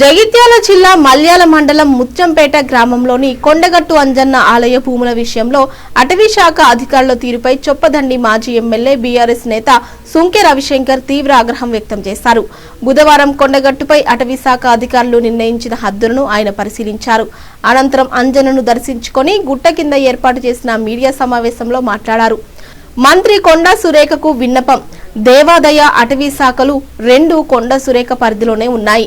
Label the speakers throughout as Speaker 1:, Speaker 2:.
Speaker 1: జగిత్యాల జిల్లా మల్యాల మండలం ముత్యంపేట గ్రామంలోని కొండగట్టు అంజన్న ఆలయ భూముల విషయంలో అటవీ శాఖ అధికారుల తీరుపై చొప్పదండి మాజీ ఎమ్మెల్యే బీఆర్ఎస్ నేత సుంకె రవిశంకర్ తీవ్ర ఆగ్రహం వ్యక్తం చేశారు. బుధవారం కొండగట్టుపై అటవీ శాఖ అధికారులు నిర్ణయించిన హద్దులను ఆయన పరిశీలించారు. అనంతరం అంజనను దర్శించుకొని గుట్ట కింద ఏర్పాటు చేసిన మీడియా సమావేశంలో మాట్లాడారు. మంత్రి కొండా సురేఖకు విన్నపం దేవాదయ అటవీ శాఖలు రెండు కొండ సురేఖ పరిధిలోనే ఉన్నాయి.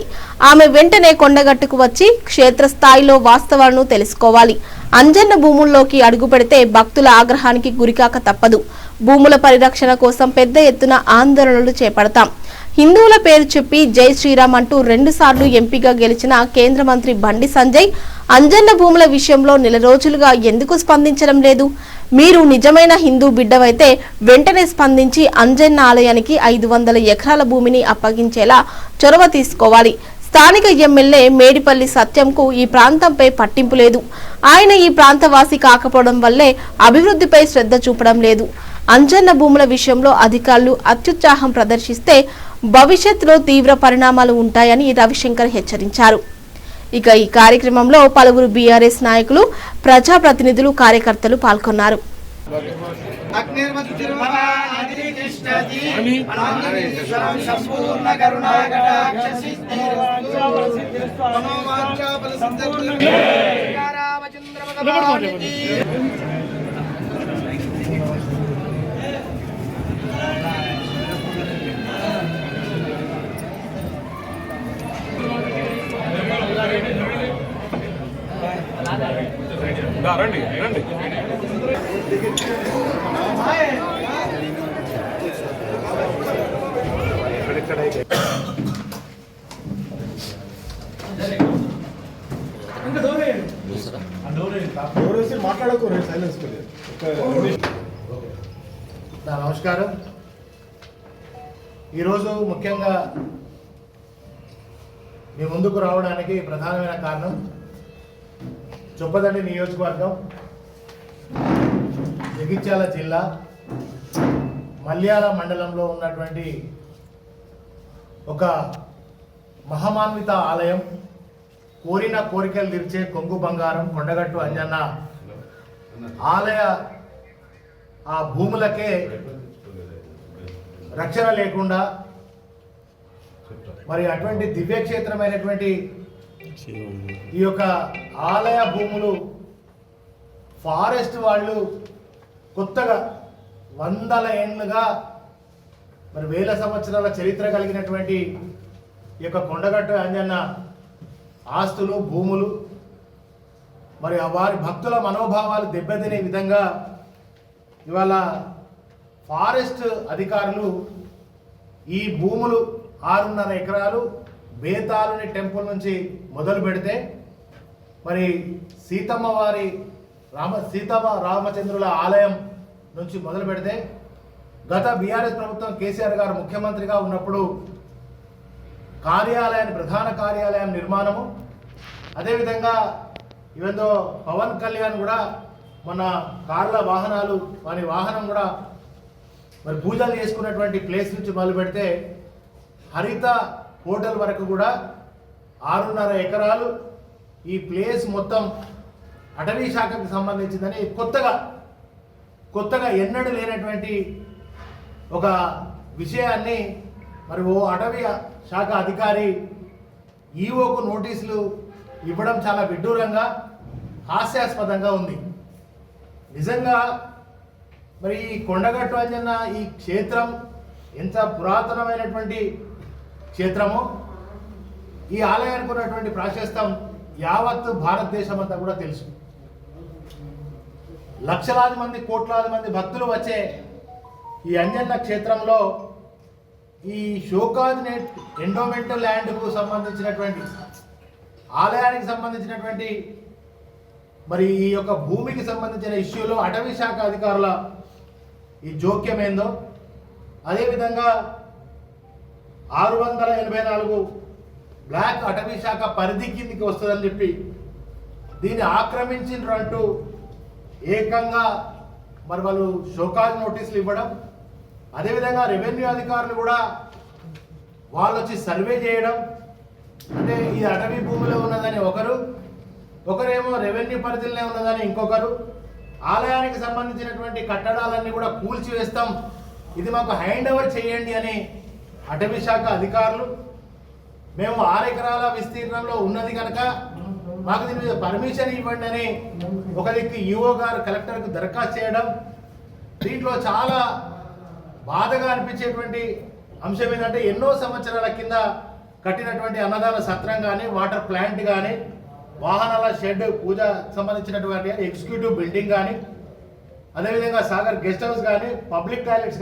Speaker 1: ఆమె వెంటనే కొండగట్టుకు వచ్చి క్షేత్రస్థాయిలో వాస్తవాలను తెలుసుకోవాలి. అంజన్న భూముల్లోకి అడుగు పెడితే భక్తుల ఆగ్రహానికి గురికాక తప్పదు. భూముల పరిరక్షణ కోసం పెద్ద ఎత్తున ఆందోళనలు చేపడతాం. హిందువుల పేరు చెప్పి జై శ్రీరామ్ అంటూ రెండుసార్లు ఎంపీగా గెలిచిన కేంద్ర మంత్రి బండి సంజయ్ అంజన్న భూముల విషయంలో నెల రోజులుగా ఎందుకు స్పందించడం లేదు? మీరు నిజమైన హిందూ బిడ్డవైతే వెంటనే స్పందించి అంజన్న ఆలయానికి ఐదు వందల ఎకరాల భూమిని అప్పగించేలా చొరవ తీసుకోవాలి. స్థానిక ఎమ్మెల్యే మేడిపల్లి సత్యంకు ఈ ప్రాంతంపై పట్టింపు లేదు. ఆయన ఈ ప్రాంతవాసి కాకపోవడం వల్లే అభివృద్ధిపై శ్రద్ధ చూపడం లేదు. అంజన్న భూముల విషయంలో అధికారులు అత్యుత్సాహం ప్రదర్శిస్తే భవిష్యత్తులో తీవ్ర పరిణామాలు ఉంటాయని రవిశంకర్ హెచ్చరించారు. ఇక ఈ కార్యక్రమంలో పలువురు బీఆర్ఎస్ నాయకులు ప్రజాప్రతినిధులు కార్యకర్తలు పాల్గొన్నారు.
Speaker 2: రండి రండి
Speaker 3: మాట్లాడకూడదు సైలెన్స్
Speaker 4: నమస్కారం. ఈరోజు ముఖ్యంగా మీ ముందుకు రావడానికి ప్రధానమైన కారణం చొప్పదండి నియోజకవర్గం జగిత్యాల జిల్లా మల్యాల మండలంలో ఉన్నటువంటి ఒక మహమాన్విత ఆలయం కోరిన కోరికలు తీర్చే కొంగు బంగారం కొండగట్టు అంజన్న ఆలయ ఆ భూములకే రక్షణ లేకుండా మరి అటువంటి దివ్యక్షేత్రమైనటువంటి ఈ యొక్క ఆలయ భూములు ఫారెస్ట్ వాళ్ళు కొత్తగా వందల ఏళ్ళుగా మరి వేల సంవత్సరాల చరిత్ర కలిగినటువంటి ఈ యొక్క కొండగట్టు అంజన్న ఆస్తులు భూములు మరి వారి భక్తుల మనోభావాలు దెబ్బతినే విధంగా ఇవాళ ఫారెస్ట్ అధికారులు ఈ భూములు ఆరున్నర ఎకరాలు బేతాలుని టెంపుల్ నుంచి మొదలు పెడితే మరి సీతమ్మ వారి రామ సీతమ్మ రామచంద్రుల ఆలయం నుంచి మొదలు పెడితే గత బీఆర్ఎస్ ప్రభుత్వం కేసీఆర్ గారు ముఖ్యమంత్రిగా ఉన్నప్పుడు కార్యాలయాన్ని ప్రధాన కార్యాలయం నిర్మాణము అదేవిధంగా ఇవందో పవన్ కళ్యాణ్ కూడా మన కార్ల వాహనాలు వారి వాహనం కూడా మరి పూజలు చేసుకున్నటువంటి ప్లేస్ నుంచి మొదలు పెడితే హరిత హోటల్ వరకు కూడా ఆరున్నర ఎకరాలు ఈ ప్లేస్ మొత్తం అటవీ శాఖకు సంబంధించిందని కొత్తగా కొత్తగా ఎన్నడూ లేనటువంటి ఒక విషయాన్ని మరి ఓ అటవీ శాఖ అధికారి ఈఓకు నోటీసులు ఇవ్వడం చాలా విడ్డూరంగా హాస్యాస్పదంగా ఉంది. నిజంగా మరి ఈ కొండగట్టు అంజన్న ఈ క్షేత్రం ఎంత పురాతనమైనటువంటి క్షేత్రము. ఈ ఆలయానికి ఉన్నటువంటి ప్రాశస్తం యావత్తు భారతదేశం అంతా కూడా తెలుసు. లక్షలాది మంది కోట్లాది మంది భక్తులు వచ్చే ఈ అంజన్న క్షేత్రంలో ఈ షోకాజినేట్ ఎండోమెంటల్ ల్యాండ్కు సంబంధించినటువంటి ఆలయానికి సంబంధించినటువంటి మరి ఈ యొక్క భూమికి సంబంధించిన ఇష్యూలో అటవీ శాఖ అధికారుల ఈ జోక్యం ఏందో అదేవిధంగా ఆరు వందల ఎనభై నాలుగు బ్లాక్ అటవీ శాఖ పరిధి కిందికి వస్తుందని చెప్పి దీన్ని ఆక్రమించిండ్రు అంటూ ఏకంగా మరి వాళ్ళు షోకాజ్ నోటీసులు ఇవ్వడం అదేవిధంగా రెవెన్యూ అధికారులు కూడా వాళ్ళు వచ్చి సర్వే చేయడం అంటే ఇది అటవీ భూమిలో ఉన్నదని ఒకరు ఒకరేమో రెవెన్యూ పరిధిలోనే ఉన్నదని ఇంకొకరు ఆలయానికి సంబంధించినటువంటి కట్టడాలన్నీ కూడా కూల్చివేస్తాం ఇది మాకు హ్యాండ్ ఓవర్ చేయండి అని అటవీ శాఖ అధికారులు మేము ఆరు ఎకరాల విస్తీర్ణంలో ఉన్నది కనుక మాకు దీని మీద పర్మిషన్ ఇవ్వండి అని ఒక దిక్కు ఈఓ గారు కలెక్టర్కు దరఖాస్తు చేయడం దీంట్లో చాలా బాధగా అనిపించేటువంటి అంశం ఏంటంటే ఎన్నో సంవత్సరాల కింద కట్టినటువంటి అన్నదాన సత్రం కానీ వాటర్ ప్లాంట్ కానీ వాహనాల షెడ్ పూజ సంబంధించినటువంటి ఎగ్జిక్యూటివ్ బిల్డింగ్ కానీ అదేవిధంగా సాగర్ గెస్ట్ హౌస్ కానీ పబ్లిక్ టాయిలెట్స్